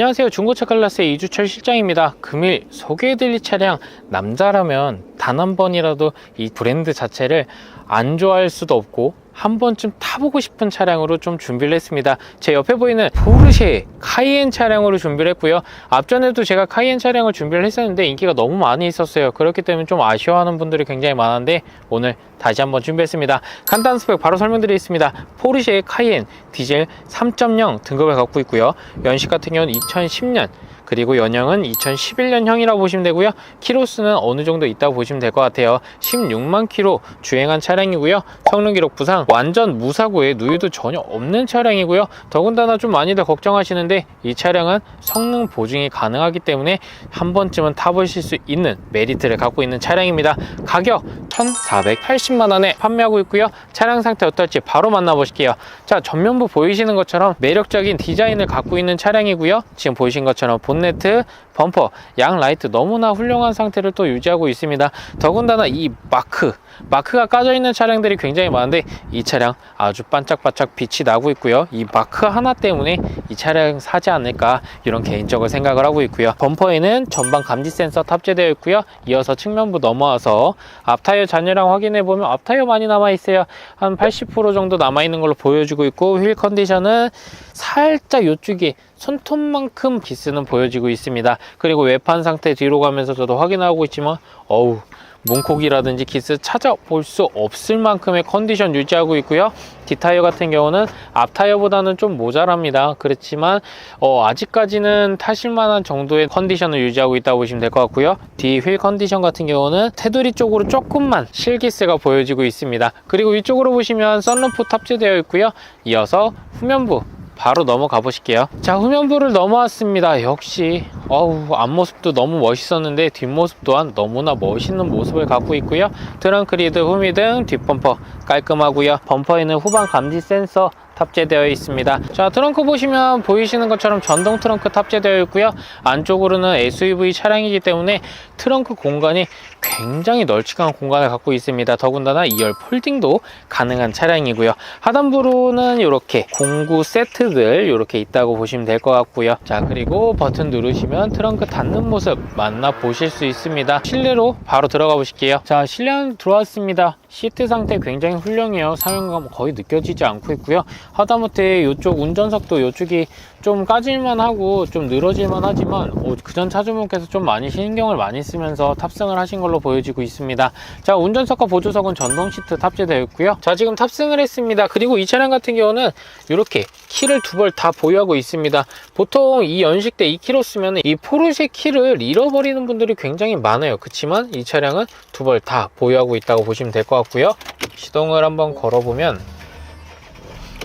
안녕하세요. 중고차 클래스의 이주철 실장입니다. 금일 소개해드릴 차량 남자라면 단 한 번이라도 이 브랜드 자체를 안 좋아할 수도 없고 한 번쯤 타보고 싶은 차량으로 좀 준비를 했습니다. 제 옆에 보이는 포르쉐 카이엔 차량으로 준비를 했고요. 앞전에도 제가 카이엔 차량을 준비를 했었는데 인기가 너무 많이 있었어요. 그렇기 때문에 좀 아쉬워하는 분들이 굉장히 많은데 오늘 다시 한번 준비했습니다. 간단 스펙 바로 설명드리겠습니다. 포르쉐 카이엔 디젤 3.0 등급을 갖고 있고요. 연식 같은 경우는 2010년 그리고 연형은 2011년형이라고 보시면 되고요. 키로수는 어느 정도 있다고 보시면 될 것 같아요. 16만 키로 주행한 차량이고요. 성능 기록 부상 완전 무사고에 누유도 전혀 없는 차량이고요. 더군다나 좀 많이들 걱정하시는데 이 차량은 성능 보증이 가능하기 때문에 한 번쯤은 타보실 수 있는 메리트를 갖고 있는 차량입니다. 가격 1,480만 원에 판매하고 있고요. 차량 상태 어떨지 바로 만나보실게요. 자 전면부 보이시는 것처럼 매력적인 디자인을 갖고 있는 차량이고요. 지금 보이신 것처럼 본 네트, 범퍼, 양 라이트 너무나 훌륭한 상태를 또 유지하고 있습니다. 더군다나 이 마크, 마크가 까져 있는 차량들이 굉장히 많은데 이 차량 아주 반짝반짝 빛이 나고 있고요. 이 마크 하나 때문에 이 차량 사지 않을까 이런 개인적인 생각을 하고 있고요. 범퍼에는 전방 감지 센서 탑재되어 있고요. 이어서 측면부 넘어와서 앞타이어 잔여량 확인해 보면 앞타이어 많이 남아 있어요. 한 80% 정도 남아 있는 걸로 보여지고 있고 휠 컨디션은 살짝 이쪽에 손톱만큼 기스는 보여지고 있습니다. 그리고 외판 상태 뒤로 가면서 저도 확인하고 있지만 어우 문콕이라든지 기스 찾아볼 수 없을 만큼의 컨디션 유지하고 있고요. 뒷타이어 같은 경우는 앞타이어보다는 좀 모자랍니다. 그렇지만 어, 아직까지는 타실만한 정도의 컨디션을 유지하고 있다고 보시면 될 것 같고요. 뒤 휠 컨디션 같은 경우는 테두리 쪽으로 조금만 실기스가 보여지고 있습니다. 그리고 위쪽으로 보시면 썬루프 탑재되어 있고요. 이어서 후면부 바로 넘어가 보실게요. 자 후면부를 넘어왔습니다. 역시 어우 앞모습도 너무 멋있었는데 뒷모습 또한 너무나 멋있는 모습을 갖고 있고요. 트렁크 리드 후미등 뒷범퍼 깔끔하고요. 범퍼에는 후방 감지 센서 탑재되어 있습니다. 자 트렁크 보시면 보이시는 것처럼 전동 트렁크 탑재되어 있고요. 안쪽으로는 SUV 차량이기 때문에 트렁크 공간이 굉장히 널찍한 공간을 갖고 있습니다. 더군다나 2열 폴딩도 가능한 차량이고요. 하단부로는 이렇게 공구 세트들 이렇게 있다고 보시면 될 것 같고요. 자 그리고 버튼 누르시면 트렁크 닫는 모습 만나 보실 수 있습니다. 실내로 바로 들어가 보실게요. 자 실내 안 들어왔습니다. 시트 상태 굉장히 훌륭해요. 사용감 거의 느껴지지 않고 있고요 하다못해 이쪽 운전석도 이쪽이 좀 까질만 하고 좀 늘어질만 하지만 어, 그전 차주분께서 좀 많이 신경을 많이 쓰면서 탑승을 하신 걸로 보여지고 있습니다. 자 운전석과 보조석은 전동 시트 탑재되어 있고요. 자 지금 탑승을 했습니다. 그리고 이 차량 같은 경우는 이렇게 키를 두 벌 다 보유하고 있습니다. 보통 이 연식대 2km 쓰면 이 포르쉐 키를 잃어버리는 분들이 굉장히 많아요. 그렇지만 이 차량은 두 벌 다 보유하고 있다고 보시면 될 것 같고요. 시동을 한번 걸어보면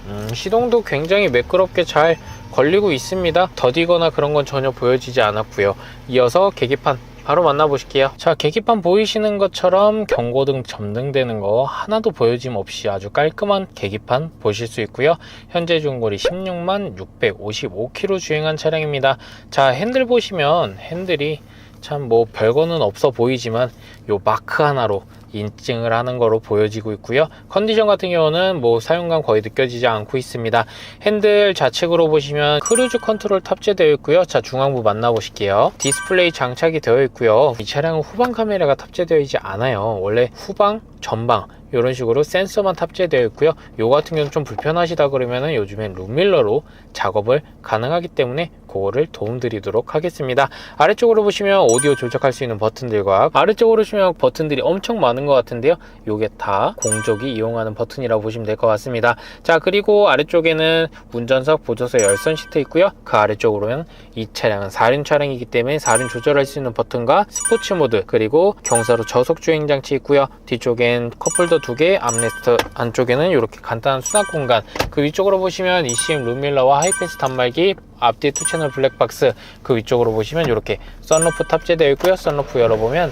음, 시동도 굉장히 매끄럽게 잘 걸리고 있습니다. 더디거나 그런 건 전혀 보여지지 않았고요. 이어서 계기판 바로 만나보실게요. 자 계기판 보이시는 것처럼 경고등 점등되는 거 하나도 보여짐 없이 아주 깔끔한 계기판 보실 수 있고요. 현재 중고리 16만 655km 주행한 차량입니다. 자 핸들 보시면 핸들이 참 뭐 별거는 없어 보이지만 요 마크 하나로 인증을 하는 거로 보여지고 있고요. 컨디션 같은 경우는 뭐 사용감 거의 느껴지지 않고 있습니다. 핸들 좌측으로 보시면 크루즈 컨트롤 탑재되어 있고요. 자 중앙부 만나보실게요. 디스플레이 장착이 되어 있고요. 이 차량은 후방 카메라가 탑재되어 있지 않아요. 원래 후방, 전방 이런 식으로 센서만 탑재되어 있고요. 요 같은 경우는 좀 불편하시다 그러면은 요즘엔 룸밀러로 작업을 가능하기 때문에 그거를 도움드리도록 하겠습니다. 아래쪽으로 보시면 오디오 조작할 수 있는 버튼들과 아래쪽으로 보시면 버튼들이 엄청 많은 것 같은데요. 요게 다 공족이 이용하는 버튼이라고 보시면 될 것 같습니다. 자 그리고 아래쪽에는 운전석 보조석 열선 시트 있고요. 그 아래쪽으로는 이 차량은 4륜 차량이기 때문에 4륜 조절할 수 있는 버튼과 스포츠 모드 그리고 경사로 저속 주행 장치 있고요. 뒤쪽엔 컵홀더 두 개, 암레스트 안쪽에는 이렇게 간단한 수납 공간 그 위쪽으로 보시면 ECM 룸밀러와 하이패스 단말기 앞뒤 투 채널 블랙박스 그 위쪽으로 보시면 이렇게 썬루프 탑재되어 있고요. 썬루프 열어보면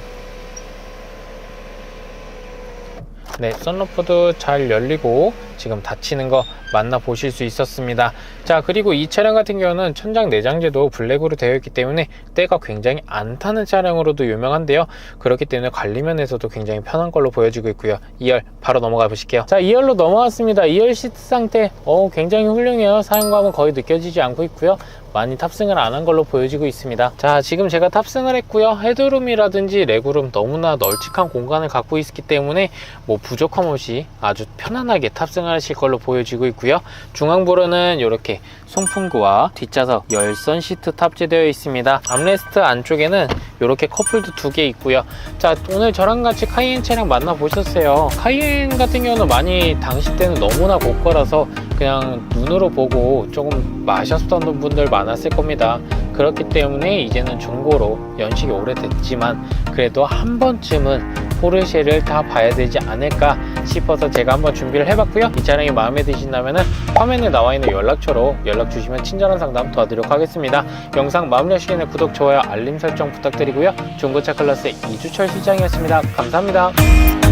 네, 썬루프도 잘 열리고 지금 닫히는 거 만나 보실 수 있었습니다. 자, 그리고 이 차량 같은 경우는 천장 내장재도 블랙으로 되어 있기 때문에 때가 굉장히 안 타는 차량으로도 유명한데요. 그렇기 때문에 관리면에서도 굉장히 편한 걸로 보여지고 있고요. 2열 바로 넘어가 보실게요. 자, 2열로 넘어왔습니다. 2열 시트 상태 어, 굉장히 훌륭해요. 사용감은 거의 느껴지지 않고 있고요. 많이 탑승을 안 한 걸로 보여지고 있습니다. 자, 지금 제가 탑승을 했고요. 헤드룸이라든지 레그룸 너무나 널찍한 공간을 갖고 있기 때문에 뭐 부족함 없이 아주 편안하게 탑승 하실 걸로 보여지고 있고요. 중앙부로는 이렇게 송풍구와 뒷좌석 열선 시트 탑재되어 있습니다. 암레스트 안쪽에는 이렇게 컵홀드 두개 있고요. 자, 오늘 저랑 같이 카이엔 차량 만나보셨어요. 카이엔 같은 경우는 많이 당시 때는 너무나 고가라서 그냥 눈으로 보고 조금 마셨던 분들 많았을 겁니다. 그렇기 때문에 이제는 중고로 연식이 오래됐지만 그래도 한 번쯤은 포르쉐를 다 봐야 되지 않을까 싶어서 제가 한번 준비를 해봤고요. 이 차량이 마음에 드신다면 화면에 나와 있는 연락처로 연락 주시면 친절한 상담 도와드리도록 하겠습니다. 영상 마무리하시기 전에 구독, 좋아요, 알림 설정 부탁드리고요. 중고차 클래스 이주철 실장이었습니다. 감사합니다.